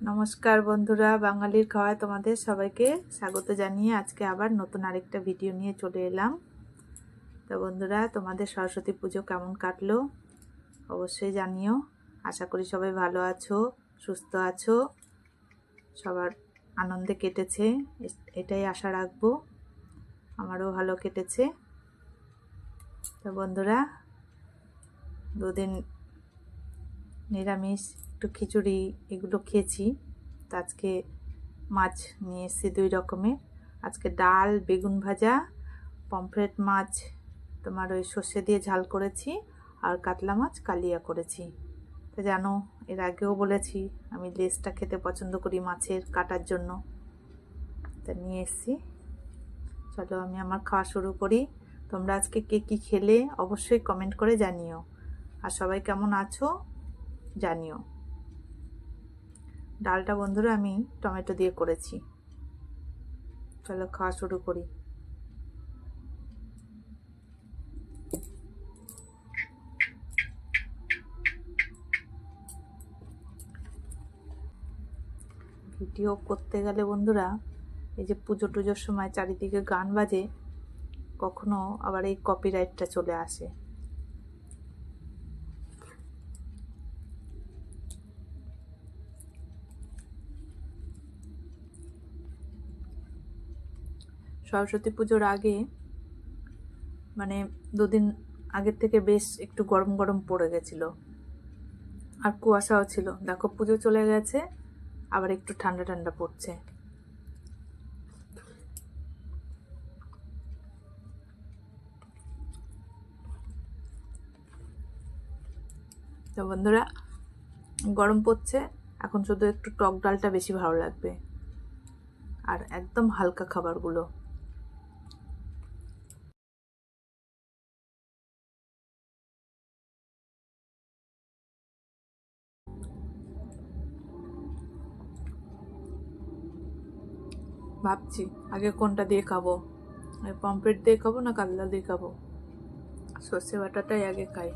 নমস্কার বন্ধুরা, বাঙালির খাওয়ায় তোমাদের সবাইকে স্বাগত জানিয়ে আজকে আবার নতুন আরেকটা ভিডিও নিয়ে চলে এলাম। তো বন্ধুরা, তোমাদের সরস্বতী পুজো কেমন কাটলো অবশ্যই জানিও। আশা করি সবাই ভালো আছো, সুস্থ আছো, সবার আনন্দে কেটেছে এটাই আশা রাখব, আমারও ভালো কেটেছে। তো বন্ধুরা, দুদিন নিরামিষ একটু খিচুড়ি এগুলো খেয়েছি। তো আজকে মাছ নিয়ে এসেছি দুই রকমের। আজকে ডাল, বেগুন ভাজা, পমফ্রেট মাছ, তোমার ওই সর্ষে দিয়ে ঝাল করেছি আর কাতলা মাছ, কালিয়া করেছি। তো জানো, এর আগেও বলেছি, আমি লেসটা খেতে পছন্দ করি মাছের কাটার জন্য। তা নিয়ে এসেছি। চলো আমি আমার খাওয়া শুরু করি। তোমরা আজকে কে কী খেলে অবশ্যই কমেন্ট করে জানিও। আর সবাই কেমন আছো জানিও। ডালটা বন্ধুরা আমি টমেটো দিয়ে করেছি। চলো খাওয়া শুরু করি। ভিডিও করতে গেলে বন্ধুরা, এই যে পুজো টুজোর সময় চারিদিকে গান বাজে, কখনো আবার এই কপিরাইটটা চলে আসে। সরস্বতী পুজোর আগে মানে দুদিন আগের থেকে বেশ একটু গরম গরম পড়ে গেছিল। আর কুয়াশাও ছিল। দেখো পুজো চলে গেছে, আবার একটু ঠান্ডা ঠান্ডা পড়ছে। তো বন্ধুরা, গরম পড়ছে, এখন শুধু একটু টক ডালটা বেশি ভালো লাগবে। আর একদম হালকা খাবারগুলো। ভাবছি, আগে কোনটা দিয়ে খাব? পমফ্রেট দিয়ে খাব না কাতলা দিয়ে খাব? সর্ষে বাটাটাই আগে খাই।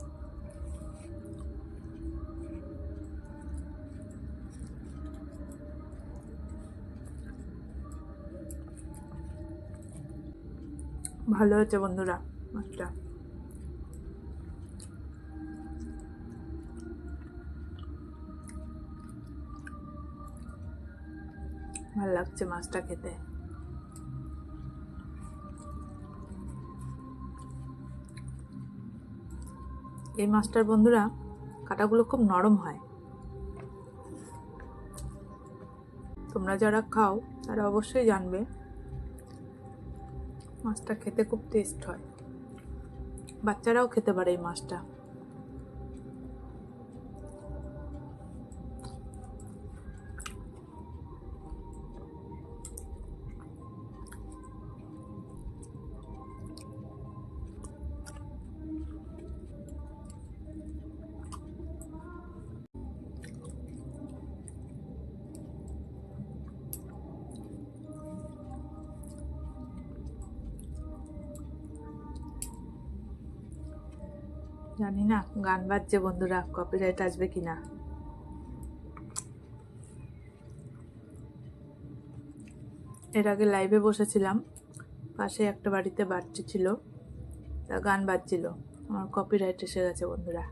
ভালো হয়েছে বন্ধুরা। ভালো লাগছে মাছটা খেতে। এই মাছটার বন্ধুরা, কাটাগুলো খুব নরম হয়। তোমরা যারা খাও, তারা অবশ্যই জানবে মাছটা খেতে খুব টেস্ট হয়। বাচ্চারাও খেতে পারে এই মাছটা। জানি না গান বাজছে বন্ধুরা কপিরাইট আসবে কিনা। এর আগে লাইভে বসেছিলাম পাশে একটা বাড়িতে বাড়ছি ছিল, তা গান বাজছিল, আমার কপিরাইট এসে গেছে বন্ধুরা।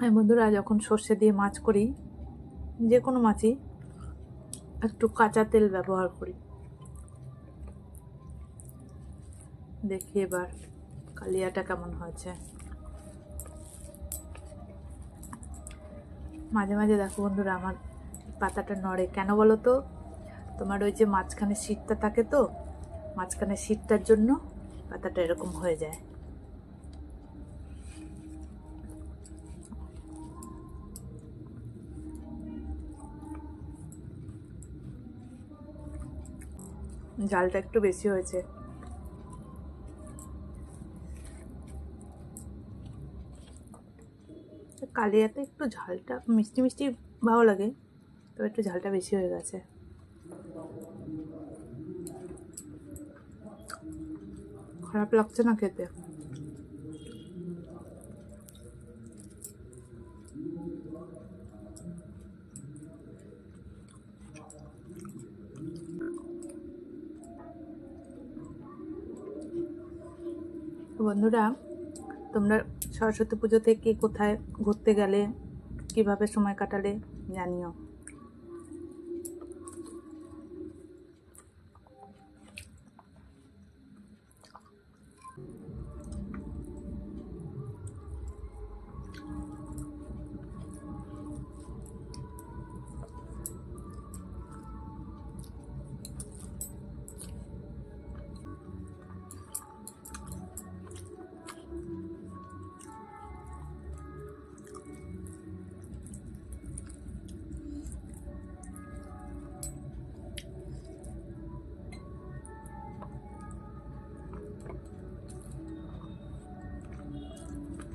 আমি বন্ধুরা যখন সর্ষে দিয়ে মাছ করি, যে কোনো মাছই একটু কাঁচা তেল ব্যবহার করি। দেখি এবার কালিয়াটা কেমন হয়েছে। মাঝে মাঝে দেখো বন্ধুরা, আমার পাতাটা নড়ে। কেন বলো তো? তোমার ওই যে মাঝখানে শীতটা থাকে তো, মাঝখানে শীতটার জন্য পাতাটা এরকম হয়ে যায়। জালটা একটু বেশি হয়েছে। কালিয়াতে একটু ঝালটা, মিষ্টি মিষ্টি ভালো লাগে, তবে একটু ঝালটা বেশি হয়ে গেছে। খারাপ লাগছে না খেতে। বন্ধুরা তোমরা সরস্বতী পুজোতে কে কোথায় ঘুরতে গেলে কীভাবে সময় কাটালে জানিও।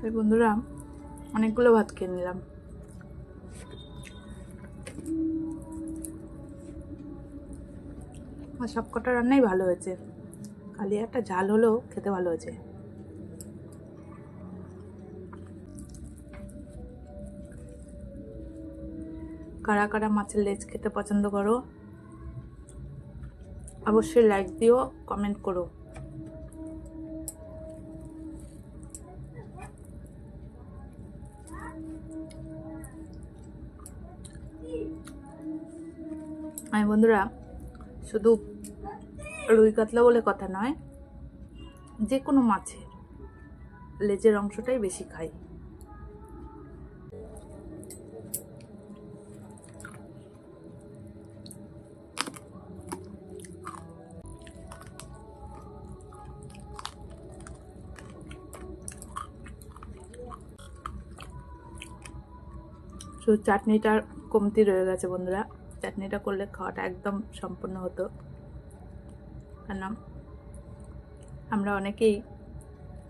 এই বন্ধুরা, অনেকগুলো ভাত খেয়ে নিলাম। আর সব কটা রান্নাই ভালো হয়েছে। খালি একটা ঝাল হলেও খেতে ভালো হয়েছে। কারা কারা মাছের লেজ খেতে পছন্দ করো, অবশ্যই লাইক দিও কমেন্ট করো। আমি বন্ধুরা, শুধু রুই কাতলা বলে কথা নয়, যে কোনো মাছের লেজের অংশটাই বেশি খাই। শুধু চাটনিটার কমতি রয়ে গেছে, বন্ধুরা। চাটনিটা করলে খাওয়াটা একদম সম্পূর্ণ হতো। কেন আমরা অনেকেই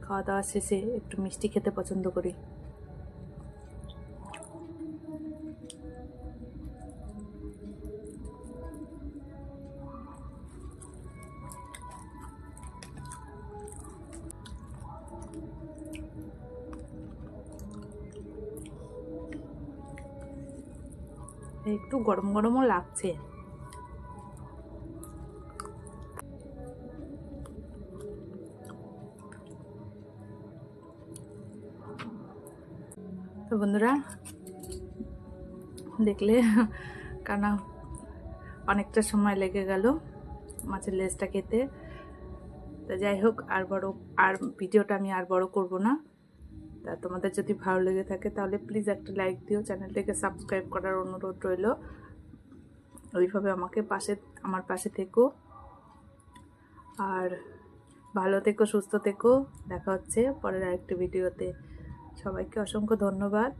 খাওয়া দাওয়া শেষে একটু মিষ্টি খেতে পছন্দ করি। একটু গরম গরমও লাগছে। তো বন্ধুরা, দেখলে কানা অনেকটা সময় লেগে গেল মাছের লেজটা খেতে। তো যাই হোক, আর বড়, আর ভিডিওটা আমি আর বড় করব না। তা তোমাদের যদি ভালো লেগে থাকে তাহলে প্লিজ একটা লাইক দিও চ্যানেলটাকে সাবস্ক্রাইব করার অনুরোধ রইল। ওইভাবে আমাকে পাশে, আমার পাশে থেকো। আর ভালো থেকো, সুস্থ থেকো। দেখা হচ্ছে পরের আরেকটি ভিডিওতে সবাইকে অসংখ্য ধন্যবাদ।